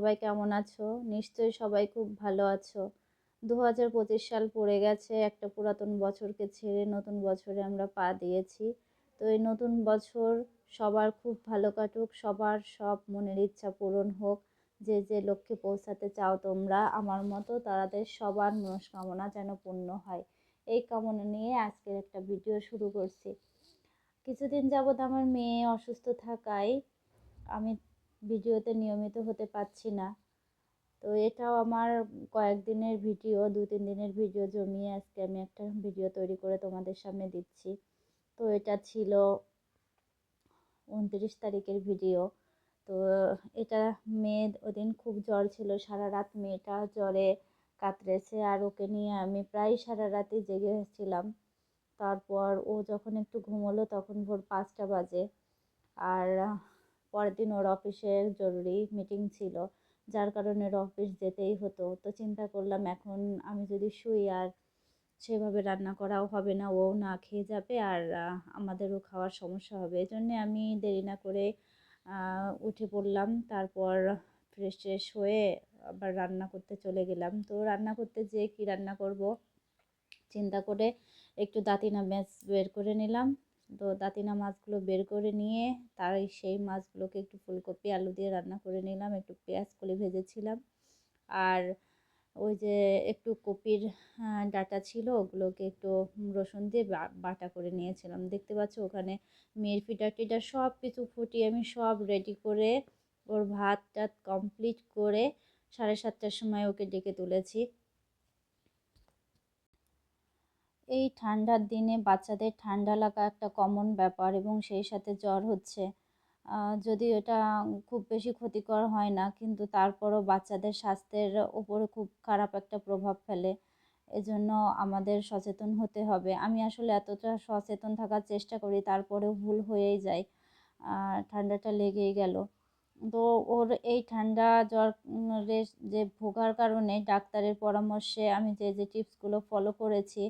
সবাই কেমন আছো? নিশ্চয়ই সবাই খুব ভালো আছো। দু হাজার পঁচিশ সাল পড়ে গেছে, একটা পুরাতন বছরকে ছেড়ে নতুন বছরে আমরা পা দিয়েছি। তো এই নতুন বছর সবার খুব ভালো কাটুক, সবার সব মনের ইচ্ছা পূরণ হোক। যে যে লক্ষ্যে পৌঁছাতে চাও তোমরা, আমার মতো তাদের সবার মনস্কামনা যেন পূর্ণ হয়। এই কামনা নিয়ে আজকের একটা ভিডিও শুরু করছি। কিছুদিন যাবৎ আমার মেয়ে অসুস্থ থাকায় আমি ভিডিওতে নিয়মিত হতে পারছি না। তো এটাও আমার কয়েকদিনের ভিডিও দু তিন দিনের ভিডিও জমিয়ে আজকে আমি একটা ভিডিও তৈরি করে তোমাদের সামনে দিচ্ছি। তো এটা ছিল উনত্রিশ তারিখের ভিডিও। তো এটা মেয়ে, ওদিন খুব জ্বর ছিল, সারা রাত মেয়েটা জ্বরে কাতরেছে আর ওকে নিয়ে আমি প্রায় সারা রাতই জেগে ছিলাম। তারপর ও যখন একটু ঘুমোলো তখন ভোর পাঁচটা বাজে। আর পরের দিন ওর অফিসের জরুরি মিটিং ছিল, যার কারণে ওর অফিস যেতেই হতো। তো চিন্তা করলাম, এখন আমি যদি শুই আর সেভাবে রান্না করাও হবে না, ও না খেয়ে যাবে আর আমাদেরও খাওয়ার সমস্যা হবে। এই জন্যে আমি দেরি না করে উঠে পড়লাম। তারপর ফ্রেশ ট্রেশ হয়ে আবার রান্না করতে চলে গেলাম। তো রান্না করতে যেয়ে কী রান্না করব? চিন্তা করে একটু দাঁতিনা মাছ বের করে নিলাম। তো দাঁতিনা মাছগুলো বের করে নিয়ে তার সেই মাছগুলোকে একটু ফুলকপি, আলু দিয়ে রান্না করে নিলাম, একটু পেঁয়াজ কলি ভেজেছিলাম। আর ওই যে একটু কপির ডাটা ছিল, ওগুলোকে একটু রসুন দিয়ে বাটা করে নিয়েছিলাম। দেখতে পাচ্ছ ওখানে মেয়ের ফিটা টিটা সব কিছু ফুটিয়ে আমি সব রেডি করে ওর ভাত টাত কমপ্লিট করে সাড়ে সাতটার সময় ওকে ডেকে তুলেছি। এই ঠান্ডার দিনে বাচ্চাদের ঠান্ডা লাগা একটা কমন ব্যাপার এবং সেই সাথে জ্বর হচ্ছে। যদি এটা খুব বেশি ক্ষতিকর হয় না, কিন্তু তারপরও বাচ্চাদের স্বাস্থ্যের ওপরে খুব খারাপ একটা প্রভাব ফেলে, এজন্য আমাদের সচেতন হতে হবে। আমি আসলে এতটা সচেতন থাকার চেষ্টা করি, তারপরেও ভুল হয়েই যায় ঠান্ডাটা লেগেই গেল। তো ওর এই ঠান্ডা জ্বর যে ভোগার কারণে ডাক্তারের পরামর্শে আমি যে যে টিপসগুলো ফলো করেছি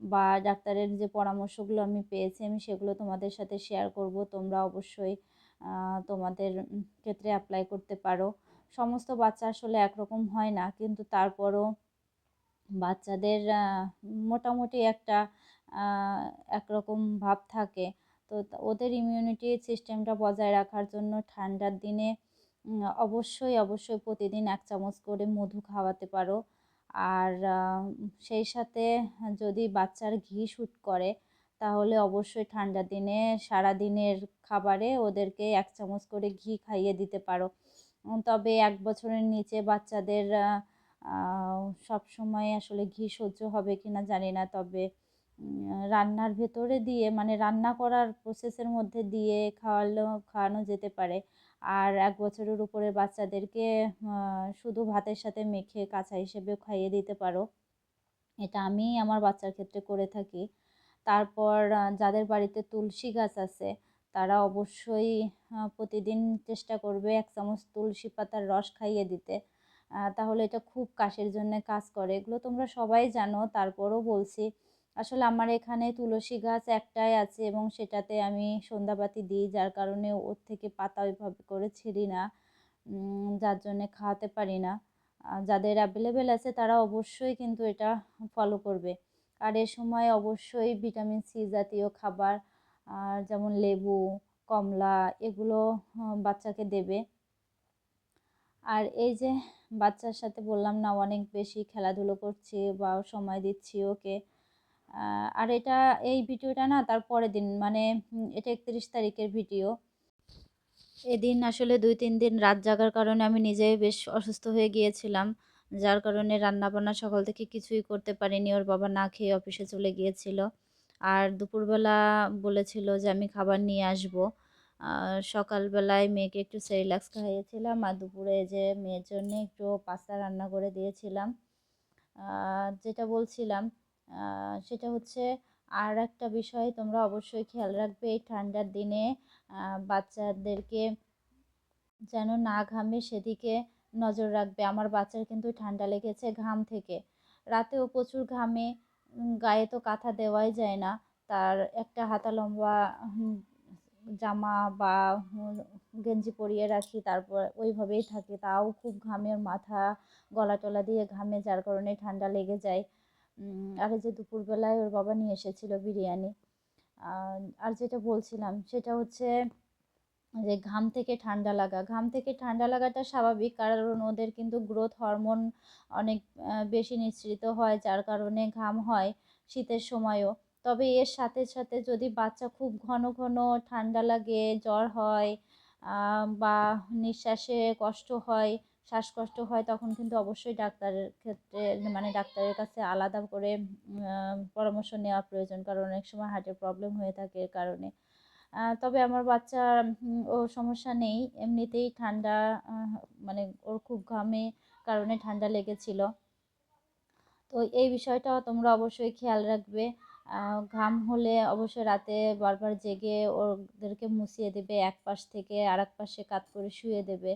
বা ডাক্তারের যে পরামর্শগুলো আমি পেয়েছি, আমি সেগুলো তোমাদের সাথে শেয়ার করব। তোমরা অবশ্যই তোমাদের ক্ষেত্রে অ্যাপ্লাই করতে পারো। সমস্ত বাচ্চা আসলে একরকম হয় না, কিন্তু তারপরও বাচ্চাদের মোটামুটি একটা একরকম ভাব থাকে। তো ওদের ইমিউনিটি সিস্টেমটা বজায় রাখার জন্য ঠান্ডার দিনে অবশ্যই অবশ্যই প্রতিদিন এক চামচ করে মধু খাওয়াতে পারো। আর সেই সাথে যদি বাচ্চার ঘি শ্যুট করে, তাহলে অবশ্যই ঠান্ডা দিনে, সারা দিনের খাবারে ওদেরকে এক চামচ করে ঘি খাইয়ে দিতে পারো। তবে এক বছরের নিচে বাচ্চাদের সব সময় আসলে ঘি সহ্য হবে কি না জানি না। তবে রান্নার ভেতরে দিয়ে মানে রান্না করার প্রসেসের মধ্যে দিয়ে খাওয়ালো, খাওয়ানো যেতে পারে। আর এক বছরের উপরে বাচ্চাদেরকে শুধু ভাতের সাথে মেখে কাঁচা হিসেবেও খাইয়ে দিতে পারো। এটা আমি আমার বাচ্চার ক্ষেত্রে করে থাকি। তারপর যাদের বাড়িতে তুলসী গাছ আছে, তারা অবশ্যই প্রতিদিন চেষ্টা করবে এক চামচ তুলসী পাতার রস খাইয়ে দিতে। তাহলে এটা খুব কাশের জন্য কাজ করে। এগুলো তোমরা সবাই জানো, তারপরও বলছি আসলে আমার এখানে তুলসী গাছ একটাই আছে এবং সেটাতে আমি সন্ধ্যাবাতি দিই, যার কারণে ওর থেকে পাতা ওইভাবে করে ছিঁড়ি না। যার জন্যে খাওয়াতে পারি না। যাদের অ্যাভেলেবেল আছে তারা অবশ্যই কিন্তু এটা ফলো করবে। আর এ সময় অবশ্যই ভিটামিন সি জাতীয় খাবার, আর যেমন লেবু, কমলা, এগুলো বাচ্চাকে দেবে। আর এই যে বাচ্চার সাথে বললাম না, অনেক বেশি খেলাধুলো করছি বা সময় দিচ্ছি ওকে। আর এটা, এই ভিডিওটা না তার পরের দিন মানে এটা একত্রিশ তারিখের ভিডিও। এদিন আসলে দুই, তিন দিন রাত জাগার কারণে আমি নিজেই বেশ অসুস্থ হয়ে গিয়েছিলাম। যার কারণে রান্নাবান্না সকাল থেকে কিছুই করতে পারিনি, ওর বাবা না খেয়ে অফিসে চলে গিয়েছিল। আর দুপুরবেলা বলেছিল যে আমি খাবার নিয়ে আসব। সকালবেলায় মেয়েকে একটু সেরিলাক্স খাইয়েছিলাম আর দুপুরে যে মেয়ের জন্য একটু পাস্তা রান্না করে দিয়েছিলাম। যেটা বলছিলাম সেটা হচ্ছে আর একটা বিষয় তোমরা অবশ্যই খেয়াল রাখবে এই ঠান্ডার দিনে বাচ্চাদেরকে যেন না ঘামে সেদিকে নজর রাখবে। আমার বাচ্চার কিন্তু ঠান্ডা লেগেছে ঘাম থেকে। রাতেও প্রচুর ঘামে গায়ে তো কাঁথা দেওয়াই যায় না। তার একটা হাতা লম্বা জামা বা গেঞ্জি পরিয়ে রাখি, তারপর ওইভাবেই থাকে। তাও খুব ঘামে মাথা গলা টলা দিয়ে ঘামে, যার কারণে ঠান্ডা লেগে যায়। আর যে দুপুরবেলায় ওর বাবা নিয়ে এসেছিল বিরিয়ানি আর যেটা বলছিলাম সেটা হচ্ছে যে ঘাম থেকে ঠান্ডা লাগা, ঘাম থেকে ঠান্ডা লাগাটা স্বাভাবিক কারণ ওদের কিন্তু গ্রোথ হরমোন অনেক বেশি নিঃসৃত হয় যার কারণে ঘাম হয় শীতের সময়ও। তবে এর সাথে সাথে যদি বাচ্চা খুব ঘন ঘন ঠান্ডা লাগে, জ্বর হয় বা নিঃশ্বাসে কষ্ট হয় শ্বাসকষ্ট হয় তখন কিন্তু অবশ্যই ডাক্তারের ক্ষেত্রে মানে ডাক্তারের কাছে আলাদা করে পরামর্শ নেওয়া প্রয়োজন। কারণ অনেক সময় হার্টের প্রবলেম হয়ে থাকে এর কারণে। তবে আমার বাচ্চার উম, ও সমস্যা নেই। এমনিতেই ঠান্ডা মানে ওর খুব ঘামে কারণে ঠান্ডা লেগেছিল। তো এই বিষয়টা তোমরা অবশ্যই খেয়াল রাখবে। ঘাম হলে অবশ্যই রাতে বারবার জেগে ওদেরকে মুছিয়ে দেবে এক পাশ থেকে আর এক পাশে কাত করে শুয়ে দেবে।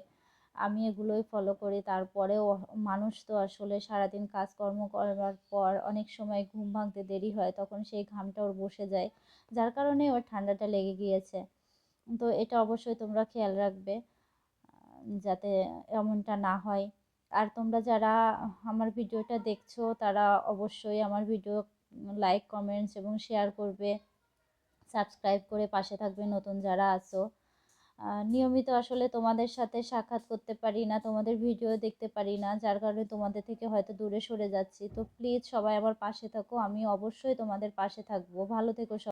আমি এগুলোই ফলো করি। তারপরেও মানুষ তো আসলে সারাদিন কাজকর্ম করার পর অনেক সময় ঘুম ভাঙতে দেরি হয়, তখন সেই ঘামটা ওর বসে যায়। যার কারণে ওর ঠান্ডাটা লেগে গিয়েছে। তো এটা অবশ্যই তোমরা খেয়াল রাখবে যাতে এমনটা না হয়। আর তোমরা যারা আমার ভিডিওটা দেখছ, তারা অবশ্যই আমার ভিডিও লাইক কমেন্টস এবং শেয়ার করবে। সাবস্ক্রাইব করে পাশে থাকবে নতুন যারা আছো। নিয়মিত আসলে তোমাদের সাথে সাক্ষাৎ করতে পারি না, তোমাদের ভিডিও দেখতে পারি না, যার কারণে তোমাদের থেকে হয়তো দূরে সরে যাচ্ছি। তো প্লিজ সবাই আমার পাশে থাকো আমি অবশ্যই তোমাদের পাশে থাকব। ভালো থেকো সবাই